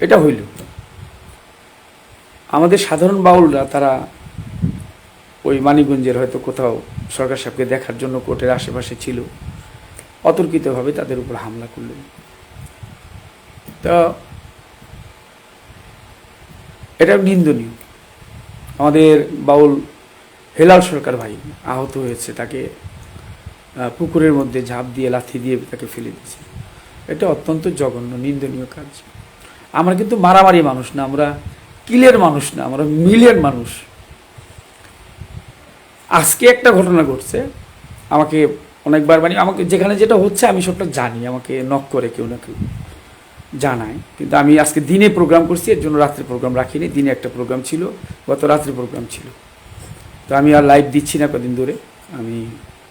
এটা হইল। আমাদের সাধারণ বাউলরা তারা ওই মানিকগঞ্জের হয়তো কোথাও সরকার সাহেবকে দেখার জন্য কোর্টের আশেপাশে ছিল, অতর্কিতভাবে তাদের উপর হামলা করলেন তো এটা নিন্দনীয়। আমাদের বাউল হেলাল সরকার ভাই আহত হয়েছে, তাকে পুকুরের মধ্যে ঝাঁপ দিয়ে, লাথি দিয়ে তাকে ফেলে দিয়েছে। এটা অত্যন্ত জঘন্য, নিন্দনীয় কাজ। আমরা কিন্তু মারামারি মানুষ না, আমরা কিলের মানুষ না, আমরা মিলের মানুষ। আজকে একটা ঘটনা ঘটছে, আমাকে অনেকবার মানে আমাকে যেখানে যেটা হচ্ছে আমি সবটা জানি, আমাকে নক করে কেউ না কেউ জানায়। কিন্তু আমি আজকে দিনে প্রোগ্রাম করছি, এর জন্য রাত্রে প্রোগ্রাম রাখিনি, দিনে একটা প্রোগ্রাম ছিল, গত রাত্রে প্রোগ্রাম ছিল। তো আমি আর লাইভ দিচ্ছি না কদিন ধরে, আমি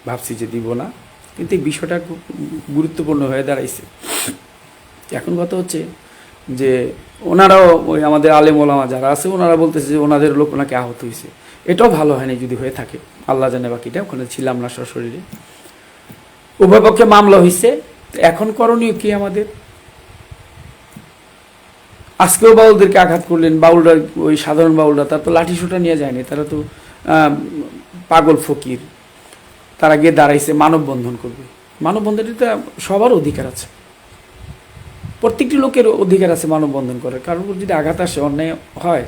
ভাবছি যে দিব না, কিন্তু এই বিষয়টা খুব গুরুত্বপূর্ণ হয়ে দাঁড়াইছে। এখন কথা হচ্ছে যে ওনারাও ওই আমাদের আলেম ওলামা যারা আছে, ওনারা বলতেছে যে ওনাদের লোক ওনাকে আহত হয়েছে এটাও ভালো হয়নি যদি হয়ে থাকে। আল্লাহ জানে বাকিটা, ওখানে ছিলাম না সশরীরে উভয় পক্ষে মামলা হয়েছে এখন করণীয় কি আমাদের? আজকেও বাউলদেরকে আঘাত করলেন, বাউলরা, ওই সাধারণ বাউলরা, তারা তো লাঠি সোটা নিয়ে যায়নি, তারা তো পাগল ফকির। তারা গিয়ে দাঁড়াইছে, মানববন্ধন করবে। মানববন্ধনটি তো সবার অধিকার আছে। প্রত্যেকটি লোকের অধিকার আছে মানববন্ধন করার। কারোর উপর যদি আঘাত আসে, অন্যায় হয়,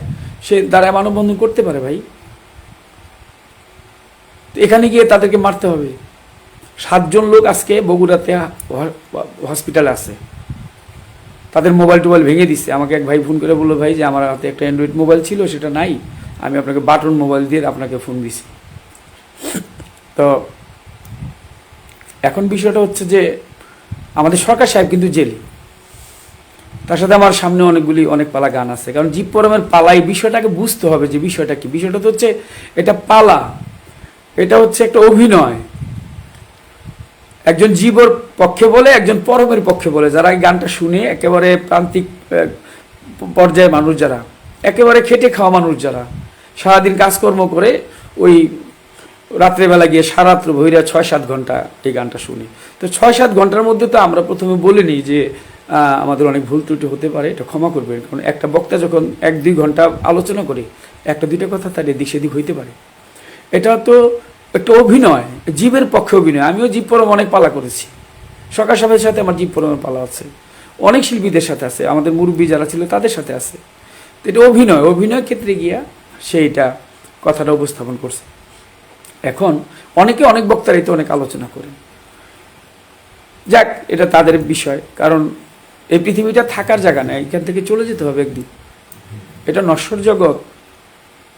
সে দ্বারা মানববন্ধন করতে পারে ভাই। এখানে গিয়ে তাদেরকে মারতে হবে। সাতজন লোক আজকে বগুড়াতে হসপিটালে আছে। তাদের মোবাইল টোবাইল ভেঙে দিচ্ছে আমাকে এক ভাই ফোন করে বলল, ভাই, যে আমার হাতে একটা অ্যান্ড্রয়েড মোবাইল ছিল, সেটা নাই। আমি আপনাকে বাটন মোবাইল দিয়ে আপনাকে ফোন দিছি। তো এখন বিষয়টা হচ্ছে যে, আমাদের সরকার সাহেব কিন্তু জেলি। তার সাথে আমার সামনে অনেকগুলি অনেক পালা গান আছে। কারণ জীব পরমের পালা এই বিষয়টাকে বুঝতে হবে যে বিষয়টা কি। বিষয়টা তো হচ্ছে এটা পালা। এটা হচ্ছে একটা অভিনয়। একজন জীবর পক্ষে বলে একজন পরমের পক্ষে বলে। যারা এই গানটা শুনে একেবারে প্রান্তিক আহ, পর্যায়ের মানুষ যারা একেবারে খেটে খাওয়া মানুষ যারা সারাদিন কাজকর্ম করে ওই রাত্রেবেলা গিয়ে সারাত্র ভৈরা ছয় সাত ঘণ্টা এই গানটা শুনি। তো ছয় সাত ঘণ্টার মধ্যে তো আমরা প্রথমে বলিনি যে আমাদের অনেক ভুল ত্রুটি হতে পারে, এটা ক্ষমা করবেন। কারণ একটা বক্তা যখন এক দুই ঘণ্টা আলোচনা করে, একটা দুইটা কথা তার এদিক সেদিক হইতে পারে। এটা তো একটা অভিনয়, জীবের পক্ষে অভিনয়। আমিও জীব পরম অনেক পালা করেছি। সকাল সবাইয়ের সাথে আমার জীব পরমের পালা আছে। অনেক শিল্পীদের সাথে আছে, আমাদের মুরব্বী যারা ছিল তাদের সাথে আছে। তো এটা অভিনয় অভিনয় ক্ষেত্রে গিয়া সেইটা কথাটা উপস্থাপন করছে। এখন অনেকে অনেক বক্তারাই তো অনেক আলোচনা করেন যাক, এটা তাদের বিষয়। কারণ এই পৃথিবীটা থাকার জায়গা নেই, এখান থেকে চলে যেতে হবে একদিন। এটা নশ্বর জগৎ।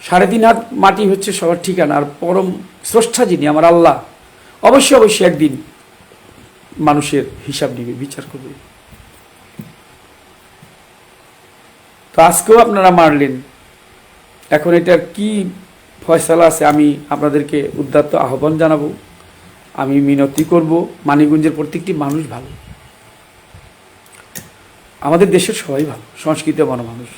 সাড়ে তিন হাত মাটি হচ্ছে সবার ঠিকানা, আর পরম স্রষ্টা যিনি, আমার আল্লাহ। অবশ্যই অবশ্যই একদিন মানুষের হিসাব নিবে, বিচার করবে। তো আজকেও আপনারা মারলেন। এখন এটার কি ফয়সালা আছে, আমি আপনাদেরকে উদ্যাত্ত আহ্বান জানাব। আমি মিনতি করব। মানিকগঞ্জের প্রত্যেকটি মানুষ ভালো। আমাদের দেশের সবাই ভালো, সংস্কৃত মন মানুষ।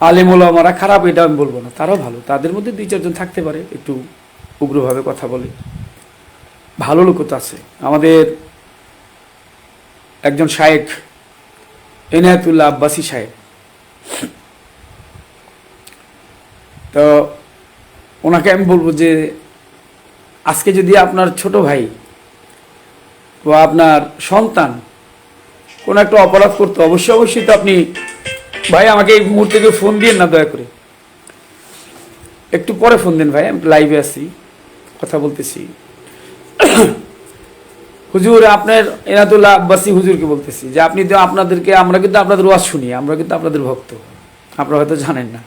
আলেমোলামারা খারাপ, এটা আমি বলব না, তারাও ভালো, তাদের মধ্যে দুই চারজন থাকতে পারে, একটু উগ্রভাবে কথা বলে। ভালো লোকও তো আছে। আমাদের একজন শায়েক এনায়তুল্লাহ আব্বাসী সাহেব তো ওনাকে আমি বলব যে, আজকে যদি আপনার ছোট ভাই বা আপনার সন্তান কোনো একটা অপরাধ করতো অবশ্যই অবশ্যই তো আপনি ভাই, আমাকে এই মুহূর্তে কেউ ফোন দিন না, দয়া করে। একটু পরে ফোন দিন ভাই, আমি লাইভে আছি, কথা বলতেছি। হুজুর, আপনার এনাদুল্লাহ আব্বাসী হুজুরকে বলতেছি যে, আপনি তো আপনাদেরকে আমরা কিন্তু আপনাদের ওয়াজ শুনি, আমরা কিন্তু আপনাদের ভক্ত। আপনারা হয়তো জানেন না।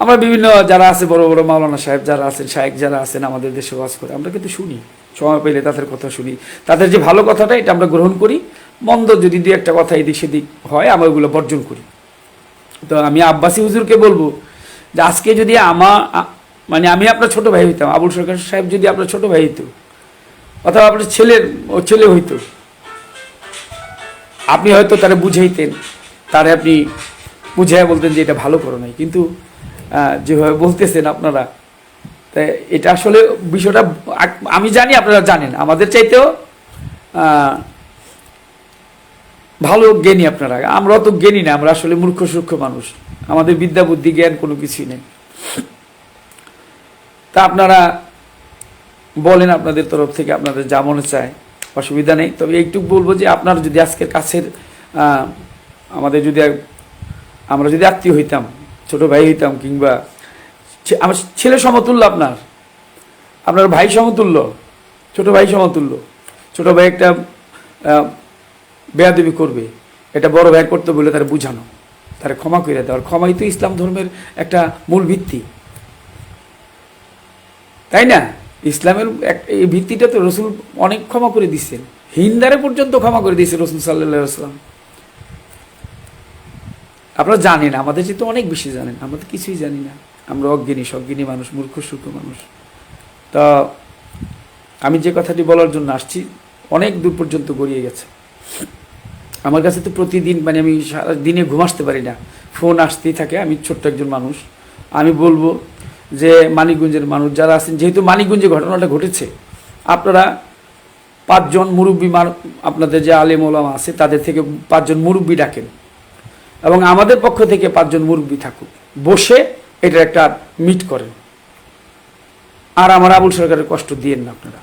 আমরা বিভিন্ন যারা আছে, বড় বড় মাওলানা সাহেব যারা আছেন শাহেক যারা আছেন, আমাদের দেশে ওয়াজ করে, আমরা কিন্তু শুনি, সময় পেলে তাদের কথা শুনি। তাদের যে ভালো কথাটা, এটা আমরা গ্রহণ করি। মন্দ যদি দু একটা কথা এদিক সেদিক হয়, আমরা ওগুলো বর্জন করি। তো আমি আব্বাসী হুজুরকে বলব যে, আজকে যদি আমা মানে আমি আপনার ছোট ভাই হইতাম, আবুল সরকার সাহেব যদি আপনার ছোট ভাই হইতো, অথবা আপনার ছেলের, ও ছেলে হইতো, আপনি হয়তো তারা বুঝাইতেন, তারে আপনি বুঝাইয়া বলতেন যে এটা ভালো করো নাই। কিন্তু যেভাবে বলতেছেন আপনারা। তাই এটা আসলে বিষয়টা, আমি জানি আপনারা জানেন, আমাদের চাইতেও ভালো জ্ঞানী আপনারা। আমরা তো জ্ঞানী না, আমরা আসলে মূর্খ সূক্ষ্ম মানুষ। আমাদের বিদ্যা, বুদ্ধি, জ্ঞান কোনো কিছুই নেই। তা আপনারা বলেন আপনাদের তরফ থেকে আপনাদের যা মনে চায়, অসুবিধা নেই। তবে এইটুকু বলব যে আপনার যদি আজকের কাছের আমাদের যদি, আমরা যদি আত্মীয় হইতাম ছোট ভাই হইতাম কিংবা আমার ছেলে সমতুল্য আপনার। আপনার ভাই সমতুল্য, ছোট ভাই সমতুল্য। ছোট ভাই একটা বেয়াদবি করবে। এটা বড় ভাই করতে বলে তারা বুঝানো। তারা ক্ষমা করে দেওয়ার ক্ষমাই তো ইসলাম ধর্মের একটা মূল ভিত্তি। তাই না? ইসলামের এক- এই ভিত্তিটা তো রসুল অনেক ক্ষমা করে দিচ্ছেন। হিন্দারে পর্যন্ত ক্ষমা করে দিয়েছে রসুল সাল্লাম আপনারা জানেন, আমাদের যেহেতু অনেক বেশি জানেন, আমরা তো কিছুই জানি না। আমরা অজ্ঞানী সজ্ঞানী মানুষ, মূর্খ, সূক্ষ্ম মানুষ। তা আমি যে কথাটি বলার জন্য আসছি, অনেক দূর পর্যন্ত গড়িয়ে গেছে। আমার কাছে তো প্রতিদিন মানে আমি সারা দিনে ঘুম আসতে পারি না। ফোন আসতেই থাকে, আমি ছোট্ট একজন মানুষ। আমি বলব যে, মানিকগঞ্জের মানুষ যারা আছেন, যেহেতু মানিকগঞ্জে ঘটনাটা ঘটেছে, আপনারা পাঁচজন মুরব্বী মান- আপনাদের যে আলেম ওলামা আছে, তাদের থেকে পাঁচজন মুরব্বী ডাকেন। এবং আমাদের পক্ষ থেকে পাঁচজন মুরব্বী থাকুক বসে এটা একটা মিট করেন। আর আমার আবুল সরকারের কষ্ট দিয়েন না আপনারা।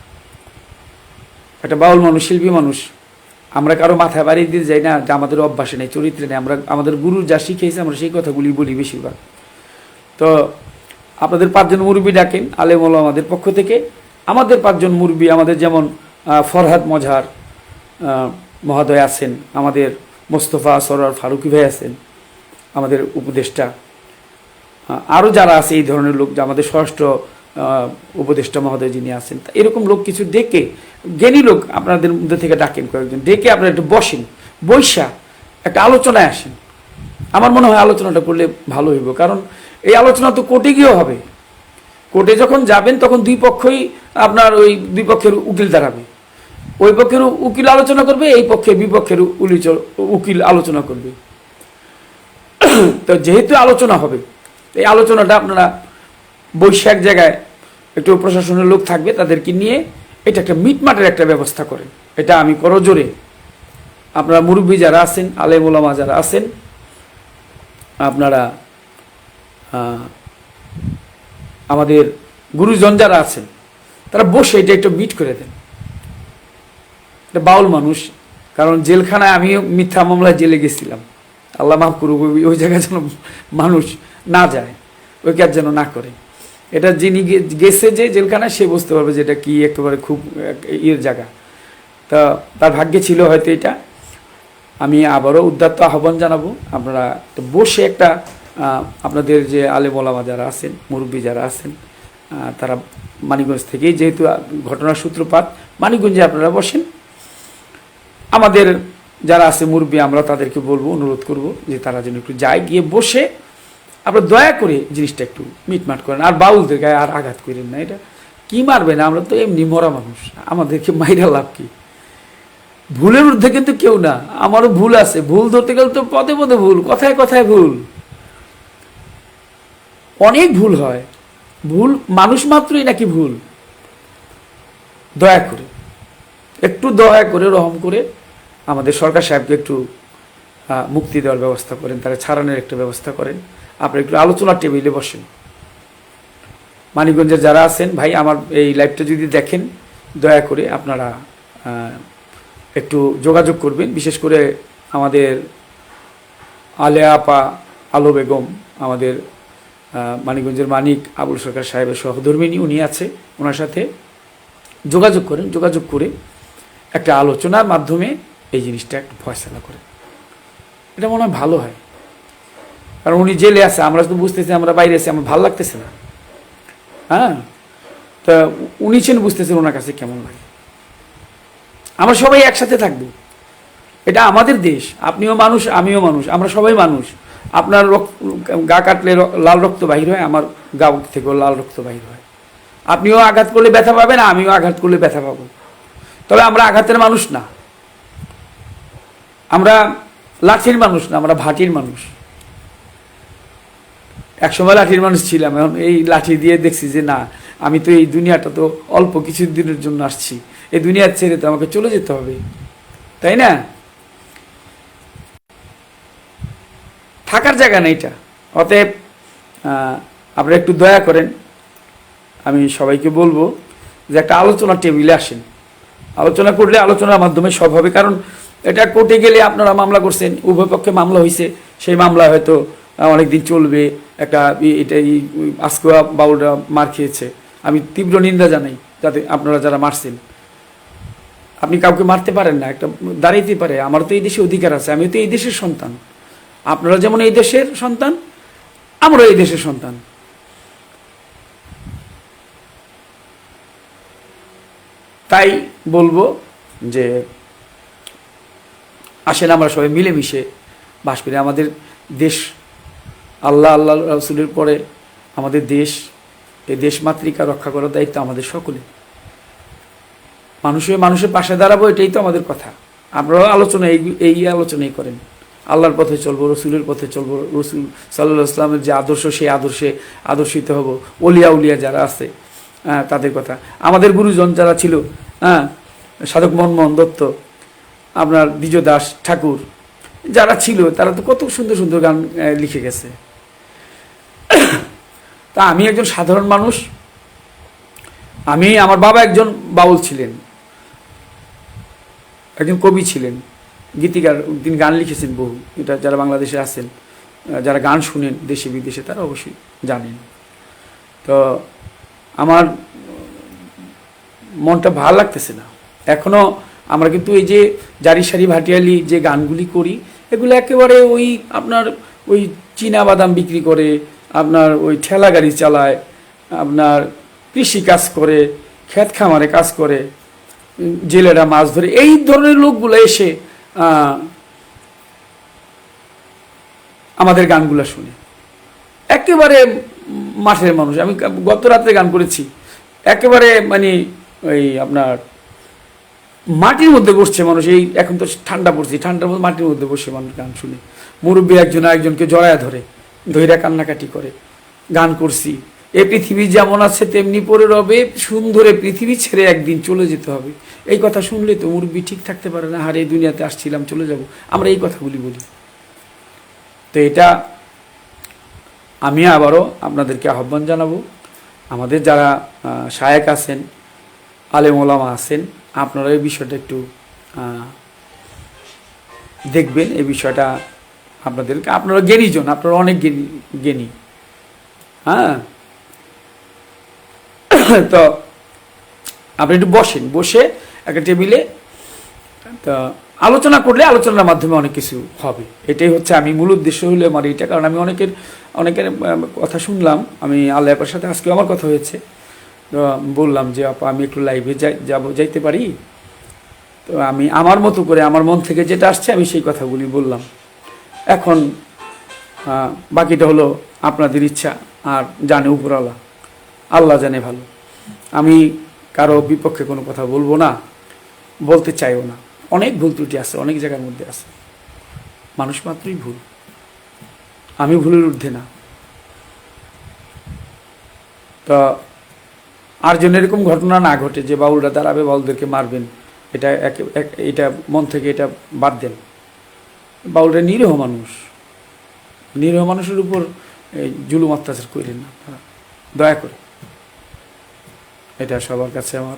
একটা বাউল মানুষ শিল্পী মানুষ আমরা কারও মাথায় বাড়ি দিয়ে যাই না যে আমাদের অভ্যাসে নেই চরিত্রে নেই আমরা আমাদের গুরু যা শিখিয়েছে আমরা সেই কথাগুলি বলি বেশিরভাগ। তো আপনাদের পাঁচজন মুরব্বী ডাকেন আলেম আমাদের পক্ষ থেকে। আমাদের পাঁচজন মুরব্বী আমাদের যেমন ফরহাদ মজহার আহ, মহোদয় আছেন আমাদের মোস্তফা সরার ফারুকি ভাই আছেন, আমাদের উপদেষ্টা। আরও যারা আছে এই ধরনের লোক আমাদের স্বরাষ্ট্র উপদেষ্টা মহোদয় যিনি আছেন এরকম লোক কিছু ডেকে, জ্ঞানী লোক আপনাদের মধ্যে থেকে ডাকেন কয়েকজন, ডেকে আপনারা একটু বসেন, বৈশা একটা আলোচনায় আসেন। আমার মনে হয় আলোচনাটা করলে ভালো হইব, কারণ এই আলোচনা তো কোর্টে গিয়েও হবে। কোর্টে যখন যাবেন, তখন দুই পক্ষই আপনার ওই দুই পক্ষের উকিল দাঁড়াবে। ওই পক্ষের উকিল আলোচনা করবে, এই পক্ষে বিপক্ষের উকিল আলোচনা করবে। তো যেহেতু আলোচনা হবে, এই আলোচনাটা আপনারা বৈশাখ জায়গায় একটু প্রশাসনের লোক থাকবে, তাদেরকে নিয়ে এটা একটা মিটমাটের একটা ব্যবস্থা করেন। এটা আমি করজোরে। আপনারা মুরব্বী যারা আছেন, আলেম ওলামা যারা আছেন, আপনারা আমাদের গুরুজন যারা আছেন, তারা বসে এটা একটু মিট করে দেন। এটা বাউল মানুষ, কারণ জেলখানায় আমিও মিথ্যা মামলায় জেলে গেছিলাম। আল্লাহ মাফ করুক, ওই- জায়গায় যেন মানুষ না যায়, ওই কাজ যেন না করে। এটা যিনি গেছে যে জেলখানায়, সে বুঝতে পারবে যে এটা কি একেবারে খুব ইয়ের জায়গা। তা তার ভাগ্যে ছিল হয়তো এটা। আমি আবারও উদ্যাত্ত আহ্বান জানাব। আপনারা বসে একটা আপনাদের যে আলেম ওলামা যারা আছেন, মুরব্বী যারা আছেন তারা মানিকগঞ্জ থেকেই যেহেতু ঘটনার সূত্রপাত, মানিকগঞ্জে আপনারা বসেন। আমাদের যারা আছে মুরব্বী, আমরা তাদেরকে বলব, অনুরোধ করব যে তারা যেন একটু যায়, গিয়ে বসে আপনারা দয়া করে জিনিসটা একটু মিটমাট করেন। আর বাউলদের গায়ে আর আঘাত করেন না, এটা কি মারবে না আমরা তো এমনি মরা মানুষ, আমাদেরকে মাইরা লাভ কি? ভুলের ঊর্ধ্বে কিন্তু কেউ না, আমারও ভুল আছে, ভুল ধরতে গেলে তো পদে পদে ভুল, কথায় কথায় ভুল। অনেক ভুল হয়, ভুল মানুষ মাত্রই নাকি ভুল? দয়া করে, একটু দয়া করে, রহম করে আমাদের সরকার সাহেবকে একটু মুক্তি দেওয়ার ব্যবস্থা করেন, তারা ছাড়ানোর একটা ব্যবস্থা করেন। আপনারা একটু আলোচনার টেবিলে বসেন। মানিকগঞ্জের যারা আছেন, ভাই, আমার এই লাইভটা যদি দেখেন, দয়া করে আপনারা একটু যোগাযোগ করবেন। বিশেষ করে আমাদের আলেয়া আপা, আলো বেগম, আমাদের মানিকগঞ্জের মানিক আবুল সরকার সাহেবের সহধর্মিনী উনি আছে, ওনার সাথে যোগাযোগ করেন। যোগাযোগ করে একটা আলোচনার মাধ্যমে এই জিনিসটা একটু ফয়সলা করে। এটা মনে হয় ভালো হয়। কারণ উনি জেলে আছে, আমরা তো বুঝতেছি আমরা বাইরে আছি, আমার ভালো লাগতেছে না। হ্যাঁ? তা উনি ছেন বুঝতেছেন ওনার কাছে কেমন লাগে। আমরা সবাই একসাথে থাকব। এটা আমাদের দেশ, আপনিও মানুষ, আমিও মানুষ, আমরা সবাই মানুষ। আপনার রক- গা কাটলে লাল রক্ত বাহির হয়, আমার গা থেকেও লাল রক্ত বাহির হয়। আপনিও আঘাত করলে ব্যথা পাবেন, আমিও আঘাত করলে ব্যথা পাবো। তবে আমরা আঘাতের মানুষ না। আমরা লাঠির মানুষ না, আমরা ভাটির মানুষ। একসময় লাঠির মানুষ ছিলাম, এখন এই লাঠি দিয়ে দেখছি যে না, আমি তো এই দুনিয়াটা তো অল্প কিছু দিনের জন্য আসছি। এই দুনিয়ার ছেড়ে তো আমাকে চলে যেতে হবে, তাই না? থাকার জায়গা নেই এটা। অতএব আপনারা একটু দয়া করেন, আমি সবাইকে বলব যে একটা আলোচনা টেবিলে আসেন। আলোচনা করলে আলোচনার মাধ্যমে সব হবে, কারণ এটা কোর্টে গেলে আপনারা মামলা করছেন, উভয় পক্ষে মামলা হয়েছে সেই মামলা হয়তো অনেক দিন চলবে, একটা এটা এই আজকুয়া বাউলরা মার খেয়েছে। আমি তীব্র নিন্দা জানাই, যাতে আপনারা যারা মারছেন। আপনি কাউকে মারতে পারেন না, একটা দাঁড়াইতে পারে আমার তো এই দেশে অধিকার আছে আমি তো এই দেশের সন্তান। আপনারা যেমন এই দেশের সন্তান আমরা এই দেশের সন্তান। তাই বলব যে আসেন, আমরা সবাই মিলেমিশে বাস করি। আমাদের দেশ, আল্লাহ আল্লাহ রসুলের পরে আমাদের দেশ, এই দেশ মাতৃকা রক্ষা করার দায়িত্ব আমাদের সকলে মানুষের মানুষের পাশে দাঁড়াবো, এটাই তো আমাদের কথা। আপনারাও আলোচনা, এই এই আলোচনাই করেন। আল্লাহর পথে চলবো, রসুলের পথে চলবো, রসুল সাল্লাহ ইসলামের যে আদর্শ, সেই আদর্শে আদর্শিত হব। অলিয়া উলিয়া যারা আছে তাদের কথা। আমাদের গুরুজন যারা ছিল হ্যাঁ সাধক মনমোহন দত্ত আপনার দ্বিজ দাস ঠাকুর, যারা ছিল, তারা তো কত সুন্দর সুন্দর গান লিখে গেছে। তা আমি একজন সাধারণ মানুষ। আমি, আমার বাবা একজন বাউল ছিলেন। একজন কবি ছিলেন। গীতিকার, তিনি গান লিখেছেন বহু, এটা যারা বাংলাদেশে আছেন যারা গান শুনেন দেশে, বিদেশে, তারা অবশ্যই জানেন। তো আমার মনটা ভালো লাগতেছে না। এখনও আমরা কিন্তু এই যে জারি সারি ভাটিয়ালি যে গানগুলি করি, এগুলো একেবারে ওই আপনার ওই চীনা বাদাম বিক্রি করে, আপনার ওই ঠেলা গাড়ি চালায়, আপনার কৃষি কাজ করে, ক্ষেত খামারে কাজ করে, জেলেরা মাছ ধরে, এই ধরনের লোকগুলো এসে আমাদের গানগুলো শুনে। একেবারে মাঠের মানুষ, আমি গত রাত্রে গান করেছি, একেবারে মানে ওই আপনার মাটির মধ্যে বসছে মানুষ, এই এখন তো ঠান্ডা পড়ছে, ঠান্ডার মধ্যে মাটির মধ্যে বসে মানুষ গান শুনে। মুরব্বী একজন একজনকে জড়ায় ধরে ধৈরা কান্নাকাটি করে, গান করছি। এ পৃথিবী যেমন আছে, তেমনি পরে রবে, সুন্দরে পৃথিবী ছেড়ে একদিন চলে যেতে হবে। এই কথা শুনলে তো মুরব্বী ঠিক থাকতে পারে না হারে দুনিয়াতে আসছিলাম, চলে যাব। আমরা এই কথাগুলি বলি। তো এটা আমি আবারও আপনাদেরকে আহ্বান জানাব। আমাদের যারা শায়েক আছেন, আলেম ওলামা আছেন আপনারা এই বিষয়টা একটু দেখবেন, এই বিষয়টা আপনাদেরকে। আপনারা জ্ঞানীজন, আপনারা অনেক জ্ঞানী জ্ঞানী। হ্যাঁ? তো আপনি একটু বসেন, বসে একটা টেবিলে, তা আলোচনা করলে আলোচনার মাধ্যমে অনেক কিছু হবে। এটাই হচ্ছে আমি মূল উদ্দেশ্য হলো আমার এটা কারণ আমি অনেকের অনেকের কথা শুনলাম। আমি আল্লাহ সাথে আজকে আমার কথা হয়েছে। বললাম যে, আপা, আমি একটু লাইভে যাই, যাব, যাইতে পারি? তো আমি আমার মতো করে, আমার মন থেকে যেটা আসছে, আমি সেই কথাগুলি বললাম। এখন বাকিটা হলো আপনাদের ইচ্ছা আর জানে উপরওয়ালা। আল্লাহ জানে ভালো। আমি কারও বিপক্ষে কোনো কথা বলব না, বলতে চাইও না। অনেক ভুল ত্রুটি আছে, অনেক জায়গার মধ্যে আছে। মানুষ মাত্রই ভুল। আমি ভুলের ঊর্ধ্বে না। তো আর যেন এরকম ঘটনা না ঘটে যে বাউলরা দাঁড়াবে, বাউলদেরকে মারবেন, এটা এটা মন থেকে এটা বাদ দেন। বাউলরা নিরীহ মানুষ। নিরীহ মানুষের উপর জুলুম অত্যাচার করেন না। দয়া করে। এটা সবার কাছে আমার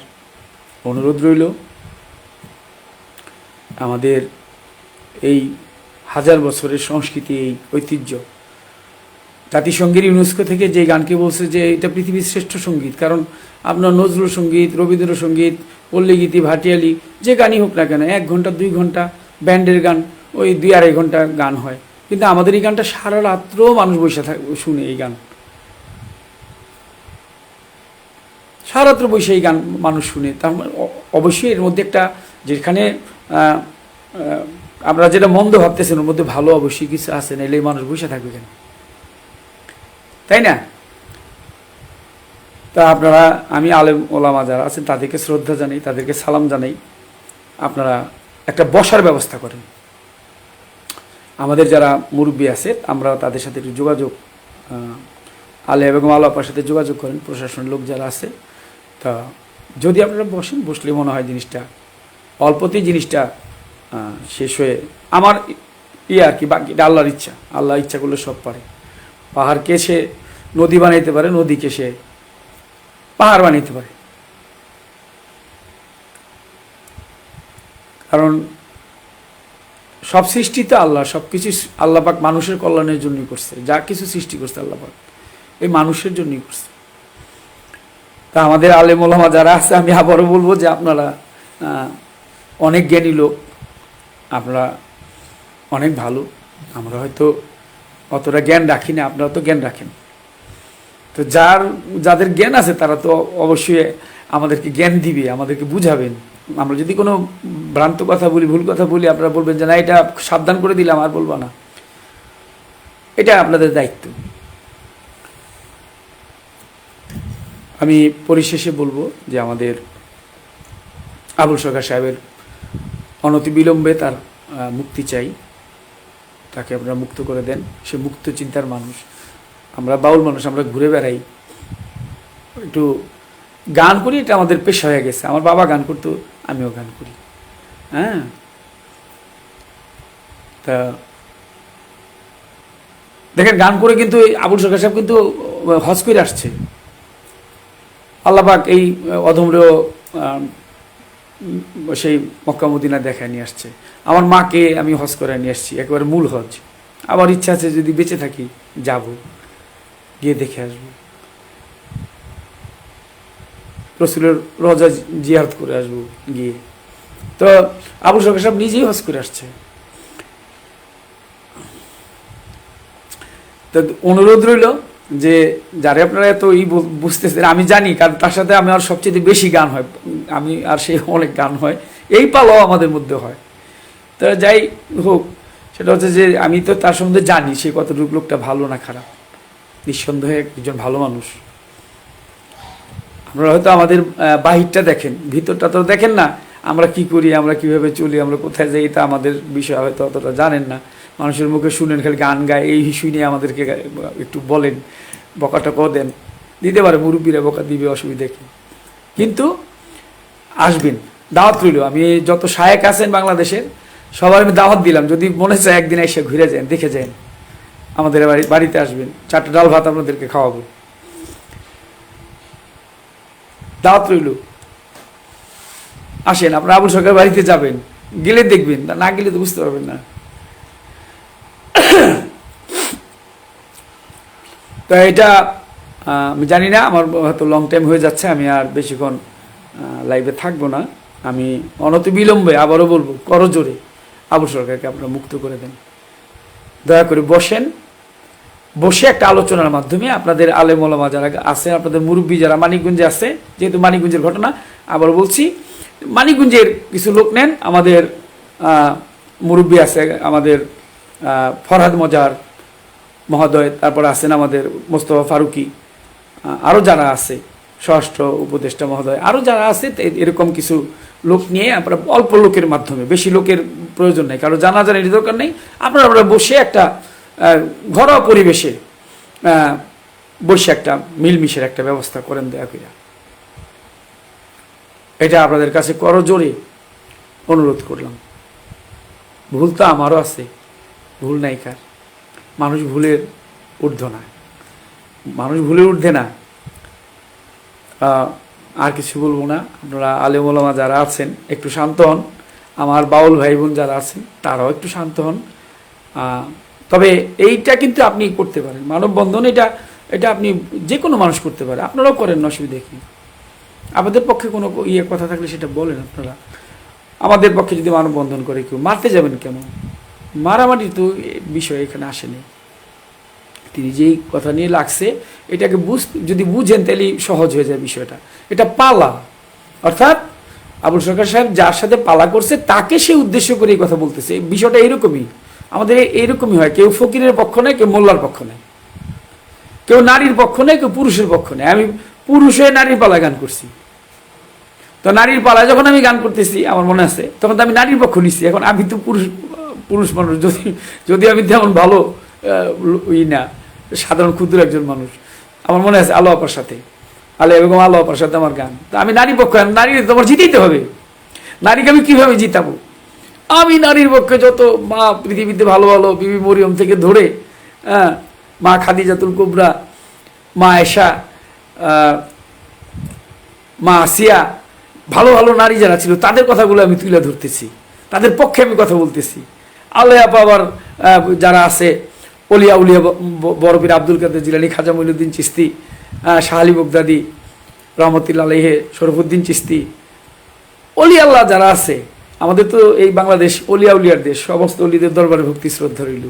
অনুরোধ রইল। আমাদের এই হাজার বছরের সংস্কৃতি, এই ঐতিহ্য জাতিসংঘের ইউনেস্কো থেকে যে গানকে বলছে যে এটা পৃথিবীর শ্রেষ্ঠ সংগীত, কারণ আপনার নজরুল সংগীত রবীন্দ্রসঙ্গীত পল্লীগীতি, ভাটিয়ালি, যে গানই হোক না কেন, এক ঘণ্টা, দুই ঘণ্টা ব্যান্ডের গান, ওই দুই আড়াই ঘণ্টা গান হয়। কিন্তু আমাদের এই গানটা সারা রাত্রও মানুষ বসে থাক, শুনে এই গান। সারা রাত্র বসে এই গান মানুষ শুনে। তার মানে অবশ্যই এর মধ্যে একটা যেখানে আমরা যেটা মন্দ ভাবতেছেন, ওর মধ্যে ভালো অবশ্যই কিছু আছে নাহলে এই মানুষ বসে থাকবে কেন? তাই না? তা আপনারা, আমি আলেম ওলামা যারা আছেন, তাদেরকে শ্রদ্ধা জানাই, তাদেরকে সালাম জানাই। আপনারা একটা বসার ব্যবস্থা করেন। আমাদের যারা মুরব্বী আছে, আমরা তাদের সাথে একটু যোগাযোগ আলে এবং আলো আপার সাথে যোগাযোগ করেন, প্রশাসনের লোক যারা আছে। তা যদি আপনারা বসেন, বসলে মনে হয় জিনিসটা, অল্পতেই জিনিসটা শেষ হয়ে, আমার ইয়ে আর কি বাকি এটা আল্লাহর ইচ্ছা। আল্লাহ ইচ্ছা করলে সব পারে। পাহাড়কে সে নদী বানাইতে পারে নদীকে সে পাহাড় বানাইতে পারে। কারণ সব সৃষ্টি তো আল্লাহ, সব কিছু আল্লাহ পাক মানুষের কল্যাণের জন্যই করছে, যা কিছু সৃষ্টি করছে আল্লাহ পাক, এই মানুষের জন্যই করছে। তা আমাদের আলেম ওলামা যারা আছে, আমি আবারও বলব যে আপনারা অনেক জ্ঞানী লোক, আপনারা অনেক ভালো, আমরা হয়তো অতটা জ্ঞান রাখি না, আপনারা তো জ্ঞান রাখেন। তো যার, যাদের জ্ঞান আছে, তারা তো অবশ্যই আমাদেরকে জ্ঞান দিবে, আমাদেরকে বুঝাবেন। আমরা যদি কোনো ভ্রান্ত কথা বলি, ভুল কথা বলি, আপনারা বলবেন যে, না, এটা সাবধান করে দিলাম, আর বলব না। এটা আপনাদের দায়িত্ব। আমি পরিশেষে বলব যে, আমাদের আবুল সরকার সাহেবের অনতিবিলম্বে তার মুক্তি চাই। তাকে আপনারা মুক্ত করে দেন। সে মুক্ত চিন্তার মানুষ। আমরা বাউল মানুষ, আমরা ঘুরে বেড়াই। একটু গান করি, এটা আমাদের পেশা হয়ে গেছে। আমার বাবা গান করতো, আমিও গান করি। হ্যাঁ? তা দেখেন, গান করে কিন্তু আবুল সরকার সাহেব কিন্তু হজ করে আসছে। আল্লাপাক এই অধমরেও সেই মক্কা মদিনা দেখায় নিয়ে আসছে। আমার মাকে আমি হজ করে নিয়ে আসছি, একেবারে মূল হজ। আমার ইচ্ছা আছে যদি বেঁচে থাকি, যাব, গিয়ে দেখে আসব। রসুলের রজা জিয়ারত করে আসব গিয়ে। তো আবু সরকার সাহেব নিজেই হজ করে আসছে। তো অনুরোধ রইল যে যারা আপনারা এত ই বুঝতেছেন, আমি জানি, কারণ তার সাথে আমার সবচেয়ে বেশি গান হয়। আমি আর সে অনেক গান হয়। এই পালাও আমাদের মধ্যে হয়। তো যাই হোক, সেটা হচ্ছে যে আমি তো তার সম্বন্ধে জানি, সে কতটুকু লোকটা ভালো না খারাপ। নিঃসন্দেহে একজন ভালো মানুষ। আপনারা হয়তো আমাদের বাহিরটা দেখেন, ভিতরটা তো দেখেন না, আমরা কি করি, আমরা কীভাবে চলি, আমরা কোথায় যাই এটা আমাদের বিষয় হয়তো অতটা জানেন না। মানুষের মুখে শুনেন, খালি গান গায়, এই শুনে আমাদেরকে একটু বলেন বকাটকাও দেন। দিতে পারে, মুরব্বীরা বকা দিবে, অসুবিধা কি? কিন্তু আসবেন, দাওয়াত রইল। আমি যত সাহেক আছেন বাংলাদেশের, সবার আমি দাওয়াত দিলাম। যদি মনে চায় একদিন এসে ঘুরে যান, দেখে যান। আমাদের বাড়ি, বাড়িতে আসবেন। চারটে ডাল ভাত আপনাদেরকে খাওয়াবো। দাওয়াত রইল। আসেন, আপনার আবুল সরকার বাড়িতে যাবেন। গেলে দেখবেন, না গেলে তো বুঝতে পারবেন না। তো এটা আমি জানি না, আমার হয়তো লং টাইম হয়ে যাচ্ছে, আমি আর বেশিক্ষণ লাইভে থাকব না। আমি অনতি বিলম্বে আবারও বলব করজোরে আবু সরকারকে আপনারা মুক্ত করে দেন। দয়া করে বসেন। বসে একটা আলোচনার মাধ্যমে আপনাদের আলেম ওলামা যারা আছে আপনাদের মুরব্বী যারা মানিকগঞ্জে আছে, যেহেতু মানিকগঞ্জের ঘটনা, আবার বলছি, মানিকগঞ্জের কিছু লোক নেন, আমাদের মুরব্বী আছে, আমাদের ফরহাদ মজার মহোদয়, তারপর আছেন আমাদের মোস্তফা ফারুকি আরও যারা আছে স্বরাষ্ট্র উপদেষ্টা মহোদয় আরও যারা আছে এরকম কিছু লোক নিয়ে আপনারা অল্প লোকের মাধ্যমে, বেশি লোকের প্রয়োজন নেই, কারও জানা জানার দরকার নেই, আপনারা আমরা বসে একটা ঘরোয়া পরিবেশে বসে একটা মিলমিশের একটা ব্যবস্থা করেন দয়া করে এটা আপনাদের কাছে করো জোরে অনুরোধ করলাম। ভুল তো আমারও আছে। ভুল নাই কার। মানুষ ভুলের ঊর্ধ্ব না। মানুষ ভুলের ঊর্ধ্বে না। আর কিছু বলব না। আপনারা আলেম ওলামা যারা আছেন, একটু শান্ত হন। আমার বাউল ভাই বোন যারা আছেন, তারাও একটু শান্ত হন। তবে এইটা কিন্তু আপনি করতে পারেন। মানববন্ধন এটা এটা আপনি যে কোনো মানুষ করতে পারে। আপনারাও করেন, অসুবিধা কি? আমাদের পক্ষে কোনো ইয়ে কথা থাকলে সেটা বলেন আপনারা। আমাদের পক্ষে যদি মানববন্ধন করে কেউ, মারতে যাবেন কেন? মারামারি তো বিষয় এখানে আসেনি। তিনি যেই কথা নিয়ে লাগছে, এটাকে বুঝ, যদি বুঝেন তাহলে সহজ হয়ে যায় বিষয়টা। এটা পালা। অর্থাৎ আবুল সরকার সাহেব যার সাথে পালা করছে, তাকে সে উদ্দেশ্য করে এই কথা বলতেছে। বিষয়টা এরকমই আমাদের এ- এইরকমই হয়। কেউ ফকিরের পক্ষ নেয়, কেউ মোল্লার পক্ষ নেয়। কেউ নারীর পক্ষ নেয়, কেউ পুরুষের পক্ষ নেয়। আমি পুরুষ হয়ে নারীর পালা গান করছি। তো নারীর পালায় যখন আমি গান করতেছি, আমার মনে আছে, তখন তো আমি নারীর পক্ষ নিচ্ছি এখন আমি তো পুরুষ পুরুষ মানুষ যদি যদি আমি তেমন ভালো ই না, সাধারণ ক্ষুদ্র একজন মানুষ, আমার মনে আছে আলো আপার সাথে। আলো এবং আলো আপার সাথে আমার গান। তা আমি নারী পক্ষ নারী তোমার জিতেইতে হবে। নারীকে আমি কীভাবে জিতাবো? আমি নারীর পক্ষে যত মা পৃথিবীতে ভালো ভালো বিবি মরিয়ম থেকে ধরে হ্যাঁ মা খাদিজাতুল কুবরা, মা এশা মা আসিয়া, ভালো ভালো নারী যারা ছিল, তাদের কথাগুলো আমি তুলে ধরতেছি। তাদের পক্ষে আমি কথা বলতেছি। আল্লাহ আবার যারা আছে অলিয়া উলিয়া ব- ব- বরফির আব্দুল কাদের জিলানি খাজা মঈনুদ্দিন চিস্তি আহ, শাহ আলী বগদাদি রহমতুল্লা আলহে শরফুদ্দিন চিস্তি অলি আল্লাহ যারা আছে আমাদের তো এই বাংলাদেশ অলিয়া উলিয়ার দেশ সমস্ত অলিদের দরবারে ভক্তি শ্রদ্ধা রইল।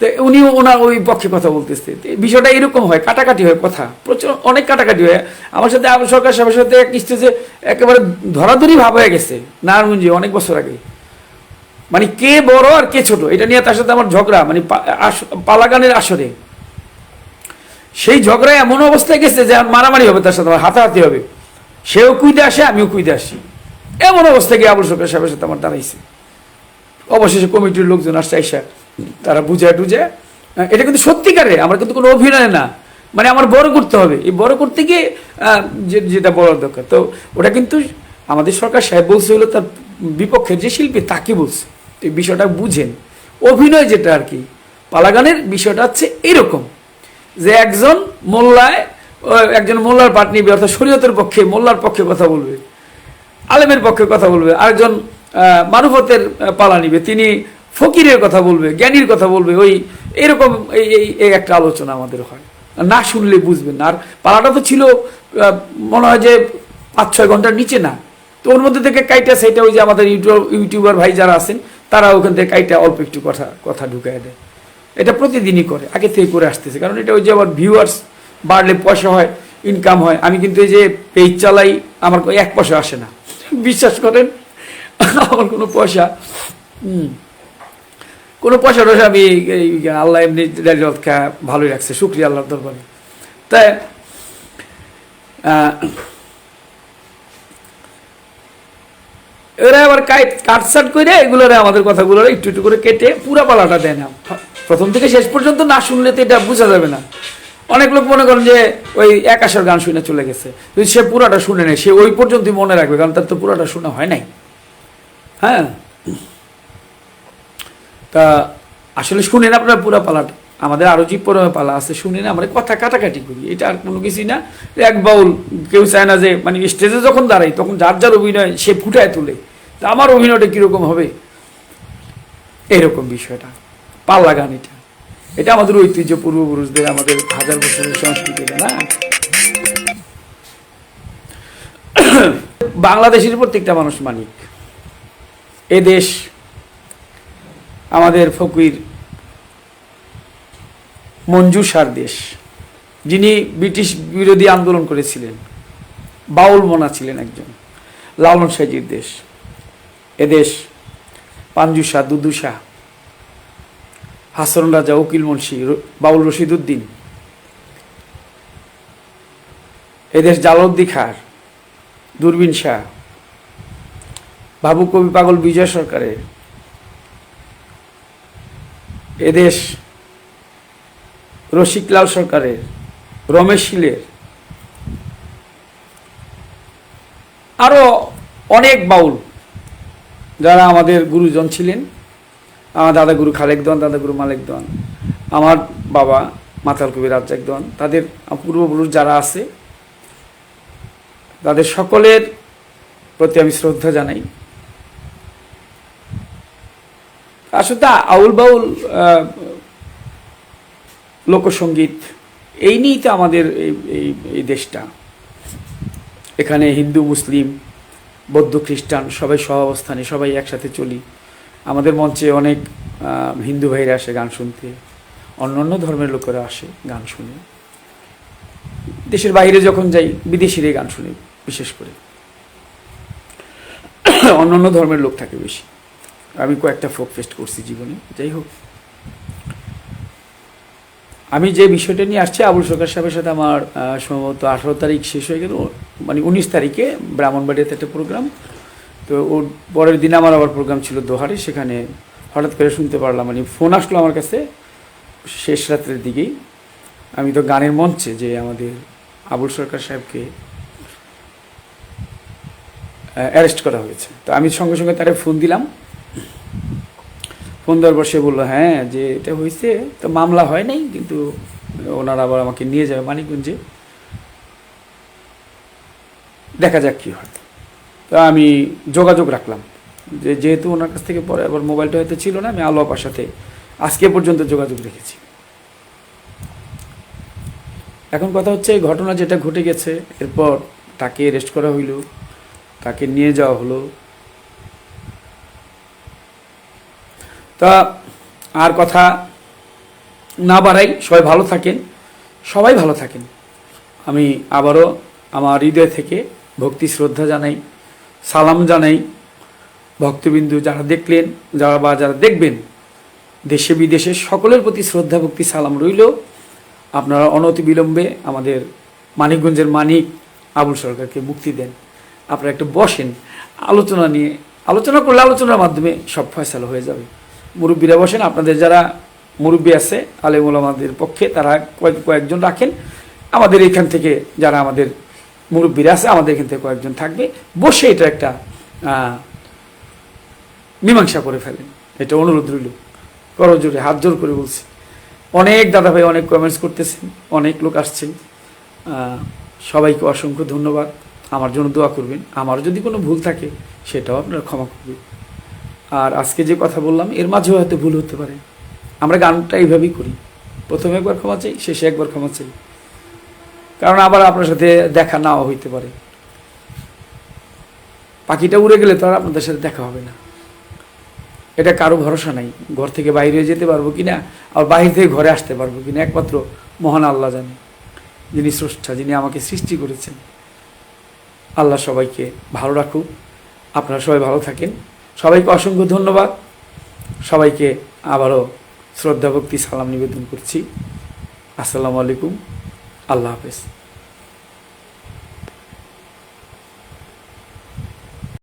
তো উনিও ওনার ওই পক্ষে কথা বলতেছে। বিষয়টা এরকম হয় কাটাকাটি হয় কথা প্রচুর অনেক কাটাকাটি হয়। আমার সাথে সরকার সাহেবের সাথে এক স্টেজে একেবারে ধরাধরি ভাব হয়ে গেছে নারায়ণগঞ্জে অনেক বছর আগে। মানে কে বড় আর কে ছোট, এটা নিয়ে তার সাথে আমার ঝগড়া মানে পালাগানের আসরে। সেই ঝগড়ায় এমন অবস্থায় গেছে যে মারামারি হবে তার সাথে, আমার হাতাহাতি হবে। সেও কুইতে আসে, আমিও কুইতে আসি। এমন অবস্থায় গিয়ে আবুল সরকার সাহেবের সাথে আমার দাঁড়াইছে। অবশেষে কমিটির লোকজন আসছে, আইসা তারা বুঝে টুঝে এটা কিন্তু সত্যিকারে, আমার কিন্তু কোনো অভিনয় না। মানে আমার বড় করতে হবে। এই বড় করতে গিয়ে যেটা বলার দরকার। তো ওটা কিন্তু আমাদের সরকার সাহেব বলছে হলো তার বিপক্ষের যে শিল্পী, তাকে বলছে। এই বিষয়টা বুঝেন। অভিনয় যেটা আর কি, পালাগানের বিষয়টা হচ্ছে এরকম যে একজন মোল্লায় একজন মোল্লার পাট নিবে অর্থাৎ শরীয়তের পক্ষে, মোল্লার পক্ষে কথা বলবে, আলেমের পক্ষে কথা বলবে, আরেকজন মারুফতের পালা নিবে, তিনি ফকিরের কথা বলবে, জ্ঞানীর কথা বলবে, ওই এরকম এই এই একটা আলোচনা আমাদের হয়। না শুনলে বুঝবেন আর পালাটা তো ছিল মনে হয় যে পাঁচ ছয় ঘণ্টার নিচে না। তো ওর মধ্যে থেকে কাইটা সেটা ওই যে আমাদের ইউটিউব, ইউটিউবার ভাই যারা আছেন তারা ওখান থেকে কাইটা অল্প একটু কথা কথা ঢুকায় দেয়। এটা প্রতিদিনই করে, আগে থেকে করে আসতেছে। কারণ এটা ওই যে আবার ভিউয়ার্স বাড়লে পয়সা হয় ইনকাম হয়। আমি কিন্তু এই যে পেজ চালাই, আমার এক পয়সা আসে না। বিশ্বাস করেন? আমার কোনো পয়সা কোনো পয়সা টয়সা আমি আল্লাহ এমনি ভালোই রাখছে। শুক্রিয়া আল্লাহর দরবারে। তাই এরা আবার কাট কাটসাট করে এগুলো আমাদের কথাগুলো একটু একটু করে কেটে পুরা পালাটা দেয় না। প্রথম থেকে শেষ পর্যন্ত না শুনলে তো এটা বোঝা যাবে না। অনেক লোক মনে করেন যে ওই এক আসার গান শুনে চলে গেছে। যদি সে পুরাটা শুনে নেয়, সে ওই পর্যন্তই মনে রাখবে, কারণ তার তো পুরাটা শোনা হয় নাই। হ্যাঁ? তা আসলে শুনেন আপনার পুরা পালাটা। আমাদের আরও যে পরমে পালা আছে, শুনে না, আমরা কথা কাটাকাটি করি। এটা আর কোনো কিছুই না। এক বাউল, কেউ চায় না যে মানে স্টেজে যখন দাঁড়াই তখন যার যার অভিনয় সে ফুটায় তুলে। তা আমার অভিনয়টা কীরকম হবে? এরকম বিষয়টা। পাল্লা গান এটা। এটা আমাদের ঐতিহ্য পূর্বপুরুষদের, আমাদের হাজার বছরের সংস্কৃতি না? বাংলাদেশের প্রত্যেকটা মানুষ মানিক। এ দেশ, আমাদের ফকির মঞ্জুষার দেশ, যিনি ব্রিটিশ বিরোধী আন্দোলন করেছিলেন। বাউল মনা ছিলেন একজন, লালন সাইজির দেশ। এদেশ পাঞ্জুসা দুদুসা হাসন রাজা উকিল মুন্সি বাউল রশিদ উদ্দিন এদেশ জালউদ্দি খার দূরবীন শাহ, বাবু কবি পাগল বিজয় সরকারের। এদেশ রসিকলাল সরকারের, রমেশ শীলের। আরও অনেক বাউল যারা আমাদের গুরুজন ছিলেন। আমার দাদা গুরু খালেক দন দাদা গুরু মালেক দন, আমার বাবা মাতাল কবি রাজ্জাক দন, তাদের পূর্বপুরুষ যারা আছে, তাদের সকলের প্রতি আমি শ্রদ্ধা জানাই। আসলে আউল বাউল লোকসঙ্গীত এই নিয়েই তো আমাদের এই এই দেশটা। এখানে হিন্দু, মুসলিম, বৌদ্ধ, খ্রিস্টান সবাই সহাবস্থানে, সবাই একসাথে চলি। আমাদের মঞ্চে অনেক হিন্দু ভাইরা আসে গান শুনতে। অন্য অন্য ধর্মের লোকেরা আসে গান শুনে। দেশের বাইরে যখন যাই, বিদেশিরাই গান শুনে, বিশেষ করে। অন্য অন্য ধর্মের লোক থাকে বেশি। আমি কয়েকটা ফোক ফেস্ট করছি জীবনে। যাই হোক আমি যে বিষয়টা নিয়ে আসছি, আবুল সরকার সাহেবের সাথে আমার সম্ভবত আঠারো তারিখ শেষ হয়ে গেল মানে উনিশ তারিখে ব্রাহ্মণবাড়িয়াতে একটা প্রোগ্রাম। তো ওর পরের দিন আমার আবার প্রোগ্রাম ছিল দোহারে, সেখানে হঠাৎ করে শুনতে পারলাম মানে ফোন আসলো আমার কাছে শেষ রাত্রের দিকেই। আমি তো গানের মঞ্চে যে আমাদের আবুল সরকার সাহেবকে অ্যারেস্ট করা হয়েছে। তো আমি সঙ্গে সঙ্গে তারে ফোন দিলাম। ফোন দেওয়ার সে বলল হ্যাঁ যে এটা হয়েছে তো মামলা হয় নাই, কিন্তু ওনারা আবার আমাকে নিয়ে যাবে মানিকগঞ্জে। দেখা যাক কী হয়। তো আমি যোগাযোগ রাখলাম। যে যেহেতু ওনার কাছ থেকে পরে আবার মোবাইলটা হয়তো ছিল না, আমি আলো আপার সাথে আজকে পর্যন্ত যোগাযোগ রেখেছি। এখন কথা হচ্ছে ঘটনা যেটা ঘটে গেছে, এরপর তাকে অ্যারেস্ট করা হইল, তাকে নিয়ে যাওয়া হলো। তা আর কথা না বাড়াই, সবাই ভালো থাকেন, সবাই ভালো থাকেন। আমি আবারও আমার হৃদয় থেকে ভক্তি, শ্রদ্ধা জানাই, সালাম জানাই। ভক্তবিন্দু যারা দেখলেন, যারা বা যারা দেখবেন, দেশে বিদেশে সকলের প্রতি শ্রদ্ধা, ভক্তি, সালাম রইল। আপনারা অনতি বিলম্বে আমাদের মানিকগঞ্জের মানিক আবুল সরকারকে মুক্তি দেন। আপনারা একটু বসেন। আলোচনা নিয়ে, আলোচনা করলে আলোচনার মাধ্যমে সব ফয়সালা হয়ে যাবে। মুরব্বীরা বসেন। আপনাদের যারা মুরব্বী আছে আলেমুল আমাদের পক্ষে তারা কয়েক কয়েকজন রাখেন। আমাদের এখান থেকে যারা আমাদের মুরব্বীরা আছে, আমাদের এখান থেকে কয়েকজন থাকবে। বসে এটা একটা মীমাংসা করে ফেলেন। এটা অনুরোধ রইল। করজোরে হাত জোর করে বলছি। অনেক দাদা ভাই অনেক কমেন্টস করতেছেন, অনেক লোক আসছেন। সবাইকে অসংখ্য ধন্যবাদ। আমার জন্য দোয়া করবেন। আমার যদি কোনো ভুল থাকে, সেটাও আপনারা ক্ষমা করবেন। আর আজকে যে কথা বললাম, এর মাঝেও হয়তো ভুল হতে পারে। আমরা গানটা এইভাবেই করি। প্রথমে একবার ক্ষমা চাই, শেষে একবার ক্ষমা চাই। কারণ আবার আপনার সাথে দেখা নাও হইতে পারে। পাখিটা উড়ে গেলে তো আর আপনাদের সাথে দেখা হবে না। এটা কারও ভরসা নাই, ঘর থেকে বাইরে যেতে পারব কিনা, আর বাইরে থেকে ঘরে আসতে পারব কিনা, একমাত্র মহান আল্লাহ জানে। যিনি স্রষ্টা, যিনি আমাকে সৃষ্টি করেছেন। আল্লাহ সবাইকে ভালো রাখুক। আপনারা সবাই ভালো থাকেন। সবাইকে অসংখ্য ধন্যবাদ। সবাইকে আবারও শ্রদ্ধাভক্তি সালাম নিবেদন করছি। আসসালামু আলাইকুম। আল্লাহ হাফেজ।